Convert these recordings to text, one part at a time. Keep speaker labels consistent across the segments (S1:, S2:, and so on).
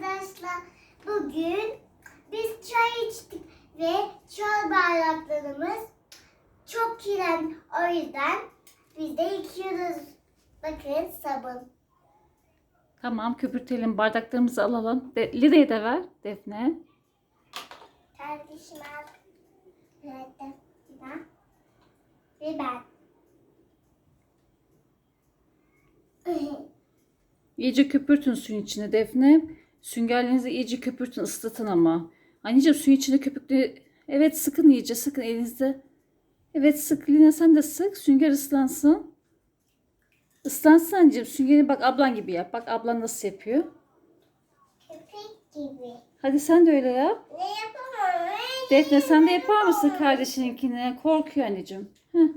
S1: arkadaşlar. Bugün biz çay içtik ve çay bardaklarımız çok kirlen. O yüzden biz de yıkıyoruz. Bakın sabun.
S2: Tamam köpürtelim bardaklarımızı alalım. De, Lide'ye de ver Defne.
S1: Kardeşim al. Evet, Defne. Ve ben.
S2: İyice köpürtün suyun içine Defne. Süngerlerinizi iyice köpürtün ıslatın ama. Anneciğim suyun içine köpüklü. Evet sıkın iyice sıkın elinizde. Evet sık Lina sen de sık. Sünger ıslansın. Islansın anneciğim. Süngeri bak ablan gibi yap. Bak ablan nasıl yapıyor.
S1: Köpek gibi.
S2: Hadi sen de öyle yap.
S1: Ne yapamam?
S2: Defne sen de yapar mısın kardeşininkine? Korkuyor anneciğim. Heh.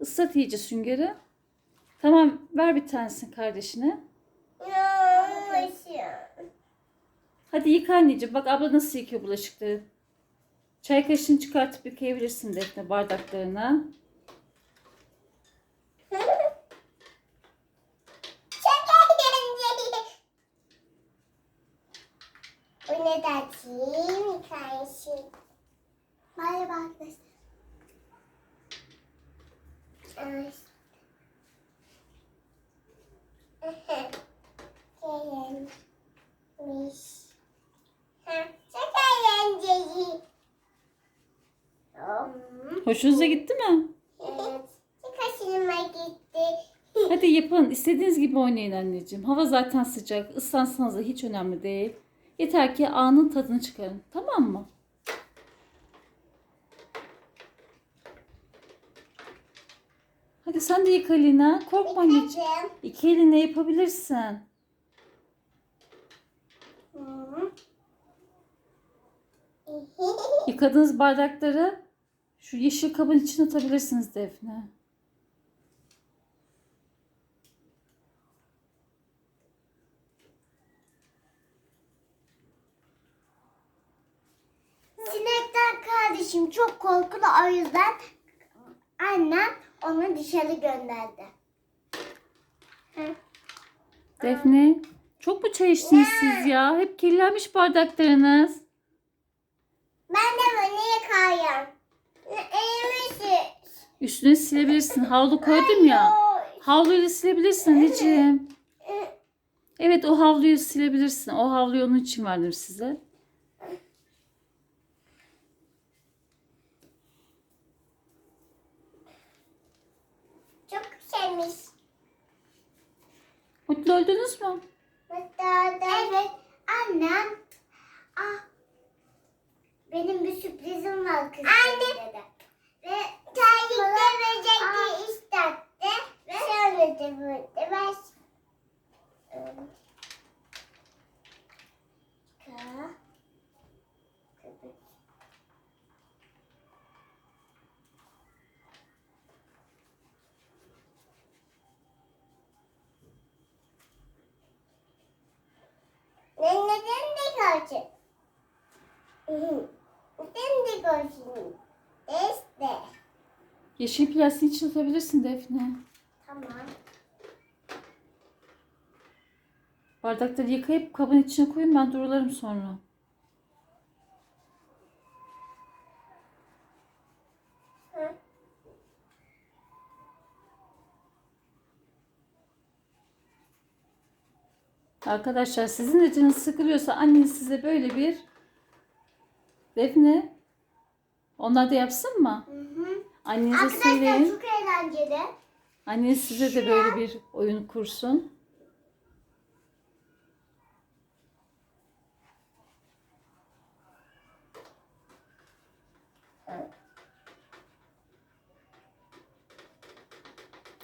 S2: Islat iyice süngeri. Tamam ver bir tanesini kardeşine. Hadi yıka anneciğim. Bak abla nasıl yıkıyor bulaşıkları. Çay kaşığını çıkartıp yıkayabilirsin Defne bardaklarına.
S1: Bu ne dersin? Kardeşim. Merhaba arkadaşlar. Evet. Gelmiş. Ha, çok eğlenceli. Hmm,
S2: Hoşunuza gitti mi?
S1: Evet. Hoşuma gitti.
S2: Hadi yapın. İstediğiniz gibi oynayın anneciğim. Hava zaten sıcak. Islansanız da hiç önemli değil. Yeter ki anın tadını çıkarın. Tamam mı? Hadi sen de yıka Lina. Korkma anneciğim. İki elinle yapabilirsin. Yıkadığınız bardakları şu yeşil kabın içine atabilirsiniz Defne.
S1: Sinekten kardeşim çok korkulu o yüzden annem onu dışarı gönderdi. Hı.
S2: Defne çok mu çay içtiniz siz ya? Hep kirlenmiş bardaklarınız.
S1: Ben de bunu yıkayayım.
S2: Üstüne silebilirsin. Havlu koydum ya. Havluyla silebilirsin anneciğim. Evet o havluyu silebilirsin. O havluyu onun için verdim size.
S1: Çok sevmiş.
S2: Mutlu oldunuz mu?
S1: Evet. Annem. Ah. Benim bir sürprizim var kızım Anne. Ve Ver. Ka. Köpük. Neden de görsün? Neden de görsün? İşte.
S2: Yeşil plastiğin içine atabilirsin Defne.
S1: Tamam.
S2: Bardakları yıkayıp kabın içine koyun ben durularım sonra. Arkadaşlar sizin de canınız sıkılıyorsa anneniz size böyle bir Defne onlar da yapsın mı?
S1: Hı hı.
S2: Annenize
S1: Arkadaşlar
S2: söyleyin.
S1: çok eğlenceli.
S2: Anneniz size de böyle bir oyun kursun.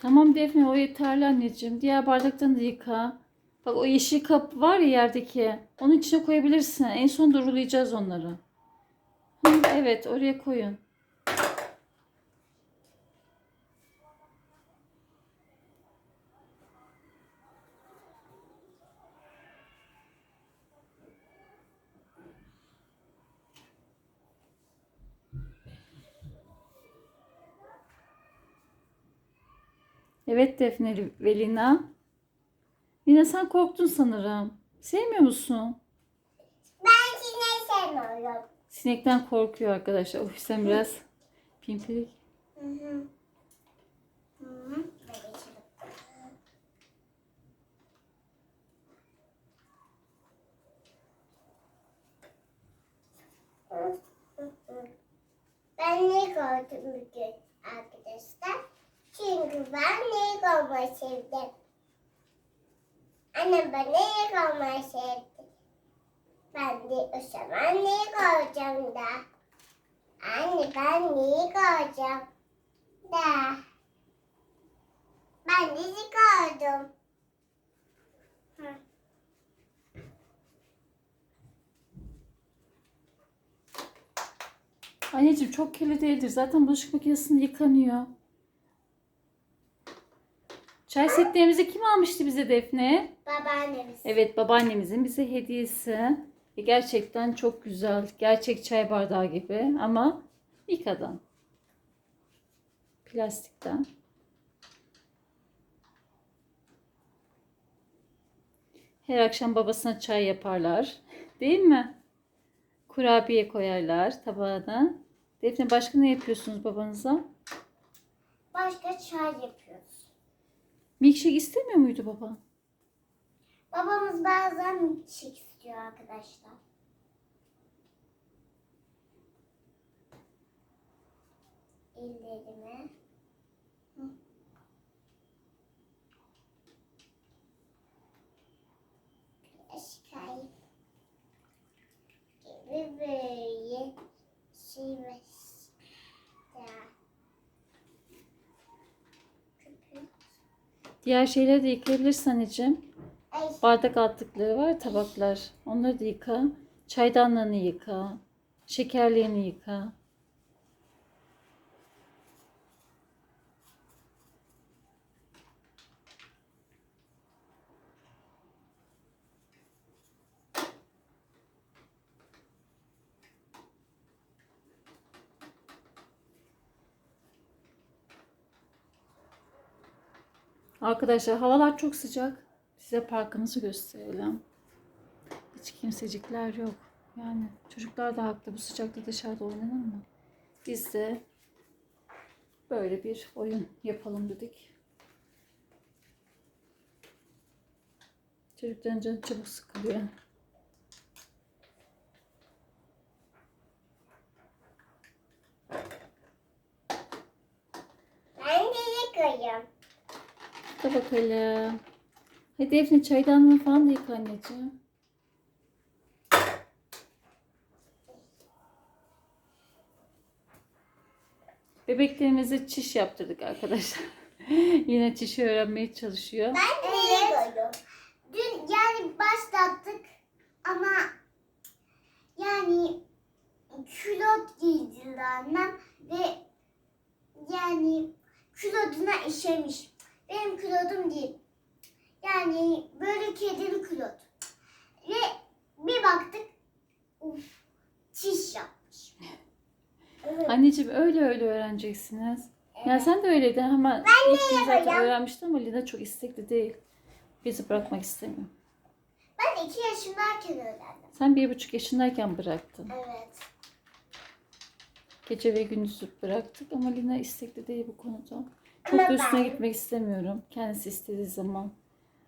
S2: Tamam Defne o yeterli anneciğim. Diğer bardaktan da yıka. Bak o yeşil kap var ya yerdeki. Onun içine koyabilirsin. En son durulayacağız onları. Hı, evet oraya koyun. Evet Defne ve Lina. Lina sen korktun sanırım. Sevmiyor musun?
S1: sevmiyorum.
S2: Sinekten korkuyor arkadaşlar. O yüzden biraz pimpirik.
S1: Hı. Ben ne gördüm bugün arkadaşlar? Çünkü ben ne görmeyi sevdim. Annem ben ne görmeyi sevdi. Ben de o zaman ne göreceğim da? Anne ben neyi göreceğim da? Ben gördüm. Hı.
S2: Anneciğim çok kirli değildir. Zaten bulaşık makinesinde yıkanıyor. Çay setlerimizi kim almıştı bize Defne?
S1: Babaannemiz.
S2: Evet babaannemizin bize hediyesi. Ve gerçekten çok güzel. Gerçek çay bardağı gibi ama yıkadan. Plastikten. Her akşam babasına çay yaparlar. Değil mi? Kurabiye koyarlar tabağına. Defne başka ne yapıyorsunuz babanıza?
S1: Başka çay yapıyoruz.
S2: Milkshake istemiyor muydu baba?
S1: Babamız bazen milkshake istiyor arkadaşlar. Ellerimi. Hı. Aşkay. Gibi böyle şey var.
S2: Diğer şeyleri de yıkayabilirsin anneciğim. Bardak altlıkları var, tabaklar. Onları da yıka. Çaydanlığını yıka. Şekerlerini yıka. Arkadaşlar havalar çok sıcak. Size parkımızı gösterelim. Hiç kimsecikler yok. Yani çocuklar da haklı. Bu sıcakta dışarıda oynanır mı? Biz de böyle bir oyun yapalım dedik. Çocukların canı çabuk sıkılıyor.
S1: ben de yıkayayım.
S2: Yıka bakalım. Hadi Defne çaydanlığı falan da yıka anneciğim. Bebeklerimize çiş yaptırdık arkadaşlar. Yine çişi öğrenmeye çalışıyor.
S1: Ben de yıkayayım. Dün yani başlattık ama yani külot giydirdi annem ve yani külotuna işemiş. Benim külotum değil. Yani böyle kedinin külot. Ve bir baktık uf çiş yapmış. Evet.
S2: Anneciğim öyle öyle öğreneceksiniz. Ya sen de öyleydin ama ilk gün zaten öğrenmiştin ama Lina çok istekli değil. Bizi bırakmak istemiyor.
S1: Ben iki yaşındayken öğrendim.
S2: Sen bir buçuk yaşındayken bıraktın.
S1: Evet.
S2: Gece ve gündüzü bıraktık ama Lina istekli değil bu konuda. Çok da üstüne gitmek istemiyorum. Kendisi istediği zaman.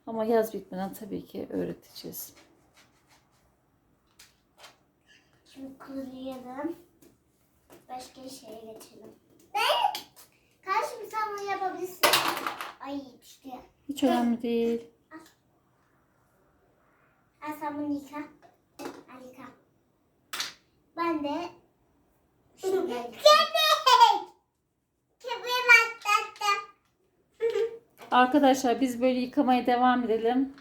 S2: Ama yaz bitmeden tabii ki öğreteceğiz.
S1: Şimdi kurulayalım. Başka şeye geçelim. Ben karşı bir sen bunu yapabilirsin. Ay düştü.
S2: Hiç önemli değil.
S1: Al sen bunu yıka. Al yıka. Ben de şunu Köpek! Köpeği patlattım.
S2: Arkadaşlar biz böyle yıkamaya devam edelim.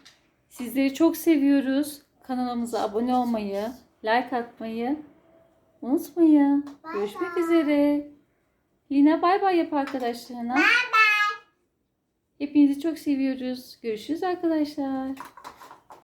S2: Sizleri çok seviyoruz. Kanalımıza abone olmayı, like atmayı unutmayın.
S1: Bay
S2: Görüşmek
S1: bay.
S2: üzere. Lina bay bay yap arkadaşlarına.
S1: Bye bye.
S2: Hepinizi çok seviyoruz. Görüşürüz arkadaşlar.